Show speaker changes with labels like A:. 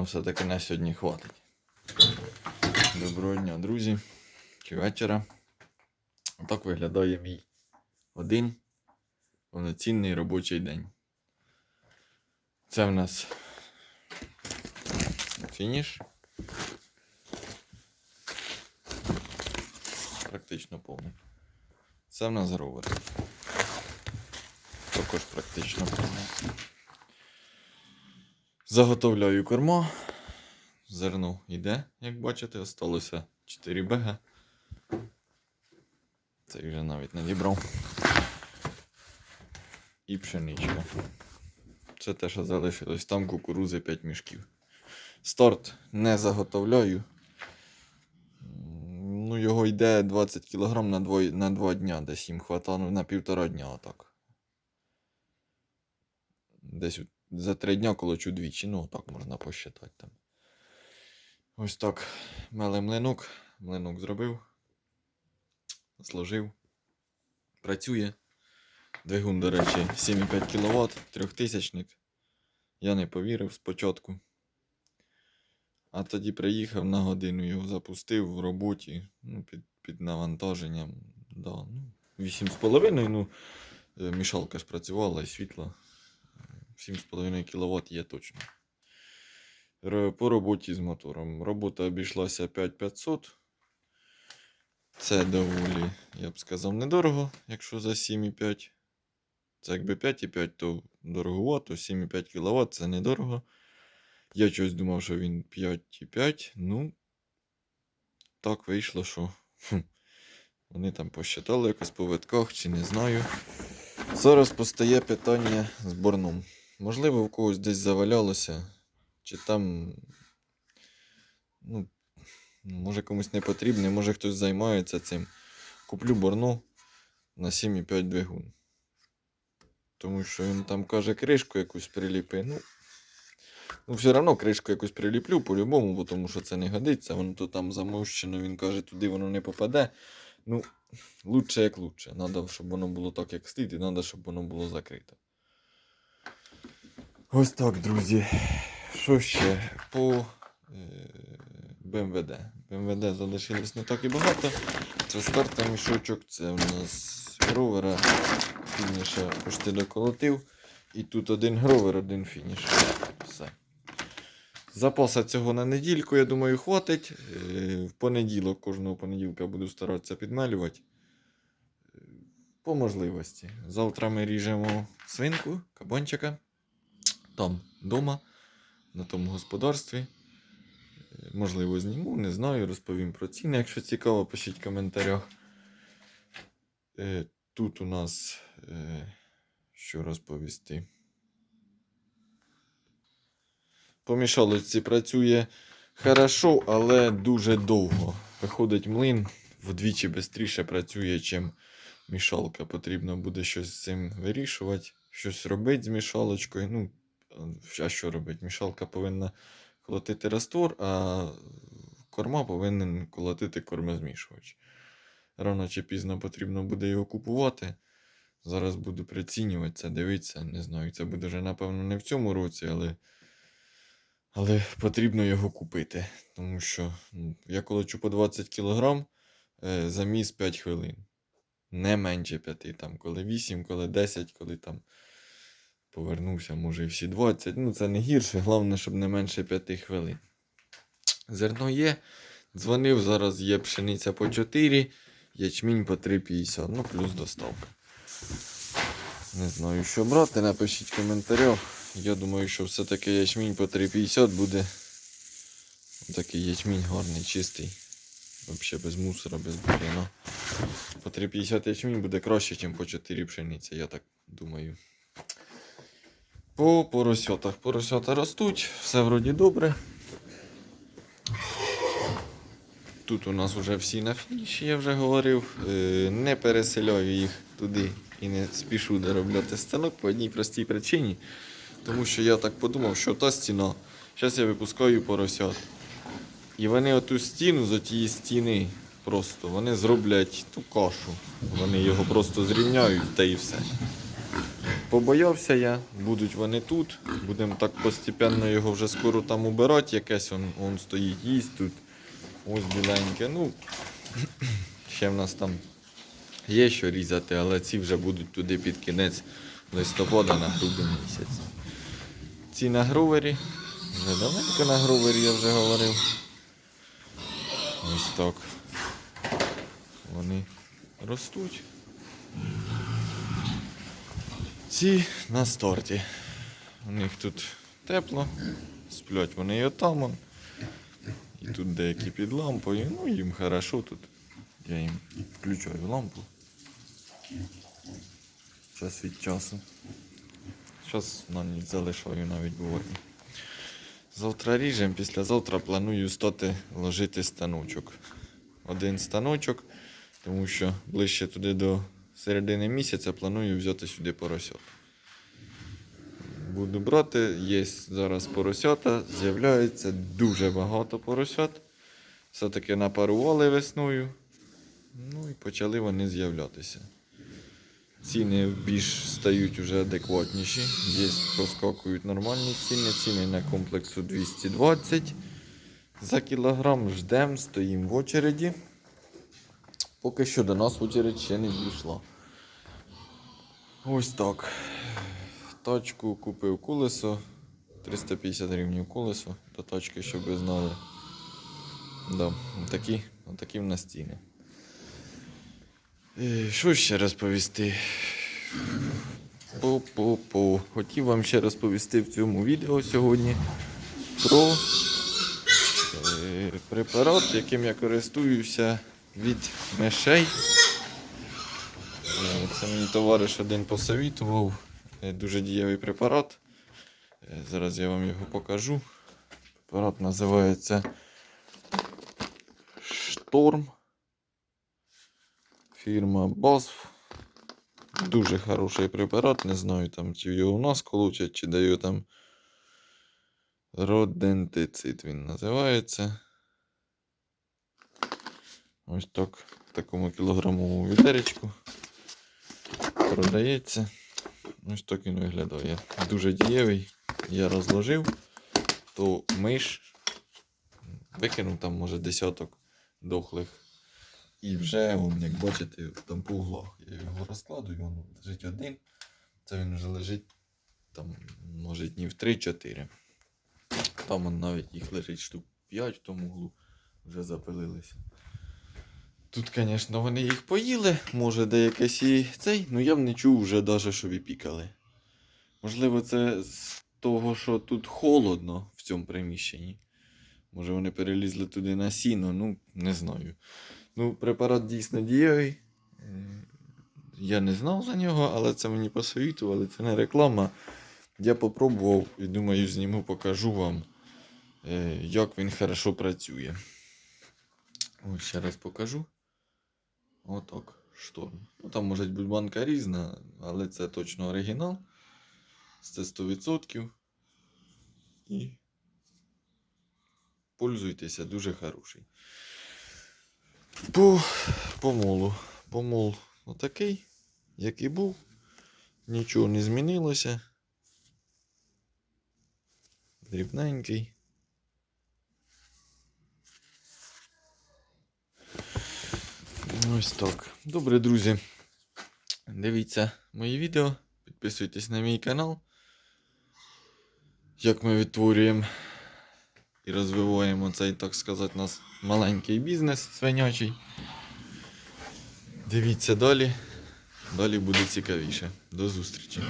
A: напевно, все-таки на сьогодні хватить. Доброго дня, друзі. Чи вечора. Отак виглядає мій один повноцінний робочий день. Це в нас фініш. Практично повний. Це в нас ровер. Також практично повний. Заготовляю корма. Зерно йде, як бачите, осталося 4 бега. Цей вже навіть не дібрав. І пшеничка. Це те, що залишилось. Там кукурузи 5 мішків. Старт не заготовляю. Ну, його йде 20 кг на 2, на 2 дня, десь їм хватало на півтора дня отак. Десь за 3 дня колочу двічі, ну так можна посчитати там. Ось так. Мели млинок. Млинок зробив. Зложив. Працює. Двигун, до речі, 7,5 кВт, трьохтисячник. Я не повірив спочатку. А тоді приїхав на годину, його запустив в роботі ну, під, під навантаженням. Да, ну, 8,5, ну, е, мішалка ж працювала і світло. 7,5 кВт є точно. По роботі з мотором. Робота обійшлася 5500. Це доволі, я б сказав, недорого, якщо за 7,5. Це якби 5,5, то дороговато, 7,5 кВт це недорого. Я чогось думав, що він 5,5. Ну, так вийшло, що вони там посчитали якось по витках, чи не знаю. Зараз постає питання з борном. Можливо, в когось десь завалялося, чи там. Ну, може комусь не потрібне, може хтось займається цим. Куплю борну на 7,5 двигун. Тому що він там каже кришку якусь приліпи. Ну, ну все одно кришку якусь приліплю по-любому, бо тому що це не годиться. Воно то там замощено, він каже, туди воно не попаде. Ну, лучше як лучше. Надо, щоб воно було так, як слід, і треба, щоб воно було закрите. Ось так, друзі. Що ще? По е, БМВД. БМВД залишилось не так і багато. Це стартер мішочок, це у нас гровера, фініша почти доколотив. І тут один гровер, один фініш. Все. Запаса цього на недільку, я думаю, хватить. Е, В понеділок, кожного понеділка буду старатися підмелювати. Е, По можливості. Завтра ми ріжемо свинку, кабанчика. Там вдома, на тому господарстві. Можливо, зніму, не знаю, розповім про ціни. Якщо цікаво, пишіть в коментарях. Е, Тут у нас е, що розповісти. По мішалочці працює хорошо, але дуже довго. Виходить млин вдвічі швидше працює, чим мішалка. Потрібно буде щось з цим вирішувати, щось робити з мішалочкою. Ну, а що робити? Мішалка повинна колотити раствор, а корма повинен колотити кормозмішувач. Рано чи пізно потрібно буде його купувати. Зараз буду прицінювати це, дивитися. Не знаю, це буде вже, напевно, не в цьому році, але, але потрібно його купити. Тому що ну, я колочу по 20 кг е, заміс 5 хвилин. Не менше 5, там, коли 8, коли 10, коли там повернувся, може і всі 20. Ну, це не гірше, головне, щоб не менше 5 хвилин. Зерно є. Дзвонив, зараз є пшениця по 4, ячмінь по 3,50, ну плюс доставка. Не знаю, що брати, напишіть в коментарях. Я думаю, що все-таки ячмінь по 3,50 буде такий ячмінь гарний, чистий. Взагалі без мусора, без бур'яна. По 3,50 ячмінь буде краще, ніж по 4 пшениця, я так думаю. По поросятах. Поросята ростуть, все вроді добре. Тут у нас вже всі на фініші, я вже говорив. Е, Не переселяю їх туди і не спішу доробляти станок по одній простій причині. Тому що я так подумав, що та стіна. Зараз я випускаю поросят. І вони оту стіну з отієї стіни просто вони зроблять ту кашу. Вони його просто зрівняють та і все. Побоявся я, будуть вони тут. Будемо так постепенно його вже скоро там убирати. Якесь он, он стоїть, їсть тут. Ось біленьке. Ну, ще в нас там є що різати, але ці вже будуть туди під кінець листопада на грудень місяць. Ці на грувері. Вже давненько на грувері я вже говорив. Ось так. Вони ростуть. Ці на старті. У них тут тепло, сплять вони і отам. І тут деякі під лампою. Ну їм хорошо тут. Я їм включаю лампу. Час від часу. Зараз на ніч залишаю навіть буває. Завтра ріжем, післязавтра планую стати ложити станочок. Один станочок, тому що ближче туди до середини місяця планую взяти сюди поросят. Буду брати, є зараз поросята, з'являється дуже багато поросят. Все-таки напарували весною. Ну і почали вони з'являтися. Ціни більш стають вже адекватніші. Є проскакують нормальні ціни. Ціни на комплексу 220 за кілограм. Ждемо, стоїмо в очереді. Поки що до нас очередь ще не дійшла. Ось так. Тачку купив колесо. 350 гривень колесо до тачки, щоб ви знали. Да, такі, такі в нас ціни. Е, Що ще розповісти? По-по-по. Хотів вам ще розповісти в цьому відео сьогодні про е, препарат, яким я користуюся від мишей. Е, Це мені товариш один посовітував. Е, Дуже дієвий препарат. Е, Зараз я вам його покажу. Препарат називається Шторм. Фірма BASF. Дуже хороший препарат. Не знаю, там, чи його у нас колучать, чи даю там родентицид він називається. Ось так в такому кілограмовому відеречку. Продається. Ось так він виглядає. Дуже дієвий. Я розложив, то миш викинув там, може, десяток дохлих. І вже, он, як бачите, там по углах. Я його розкладую, він лежить один. Це він вже лежить там, може, днів 3-4. Там навіть їх лежить штук 5 в тому углу, вже запилилися. Тут, звісно, вони їх поїли, може деякесь і цей, ну я б не чув вже навіть, щоб і. Можливо, це з того, що тут холодно в цьому приміщенні. Може вони перелізли туди на сіно, ну, не знаю. Ну, препарат дійсно дієвий. Е, Я не знав за нього, але це мені посовітували, це не реклама. Я попробував і думаю, зніму, покажу вам, е, як він хорошо працює. Ось ще раз покажу. Отак, шторм. Ну, там може бути банка різна, але це точно оригінал. Це 100%. І пользуйтеся, дуже хороший. По помолу. Помол отакий, як і був. Нічого не змінилося. Дрібненький. Ось так. Добре, друзі. Дивіться мої відео. Підписуйтесь на мій канал. Як ми відтворюємо і розвиваємо цей, так сказати, нас маленький бізнес свинячий. Дивіться далі. Далі буде цікавіше. До зустрічі.